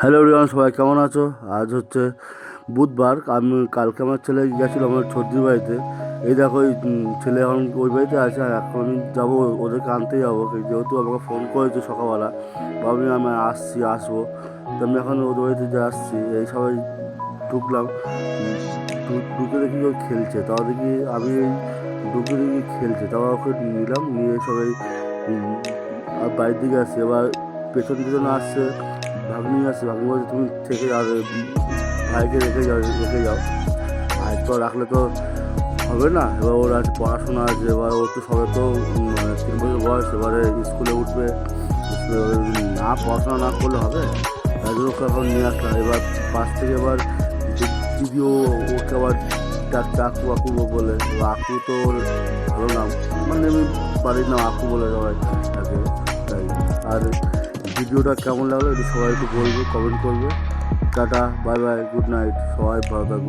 Hello Riyan সবাই কেমন আছো? আজ হচ্ছে বুধবার আমি কালকে আমার ছেলে গেছিল আমার ছর্দির বাড়িতে। এই দেখো উম, ছেলে এখন ওই বাড়িতে আছে এখন আমি যাব ওদেরকে আনতে যাব। যেহেতু আমাকে ফোন করেছে সকালবেলা ভাবলি আমি আসছি আসব। তো আমি এখন ওদের বাড়িতে যে আসছি এই সবাই ঢুকলাম। ঢুকে দেখি ও খেলছে। তাও দেখি আমি এই ঢুকে দেখি খেলছে। তাও ওকে নিলাম নিয়ে সবাই বাড়ির দিকে আসছি। এবার পেছন পেছন আসছে ভাগ্নি আছে, ভাগ্নি বলছে তুমি থেকে আর, ভাইকে রেখে যাও রেখে যাও। আর তো রাখলে তো হবে না, এবার ওর আছে পড়াশোনা আছে, এবার ওর তো সবে তো মানে তিন বছর বয়স, এবারে স্কুলে উঠবে। না, পড়াশোনা না করলে হবে? তাই জন্য ওকে এখন নিয়ে আসলাম। এবার পাশ থেকে এবার দিদিও ওকে আবার ডাকছে আকু আকু বলে। আকু তো ওর ভালো নাম। মানে বাড়ির নাম আকু বলে সবাই তাকে তাই। আর ভিডিওটা কেমন লাগল একটু সবাই একটু বলবে কমেন্ট করবে। Tata bye bye good night সবাই ভালো থাকবে।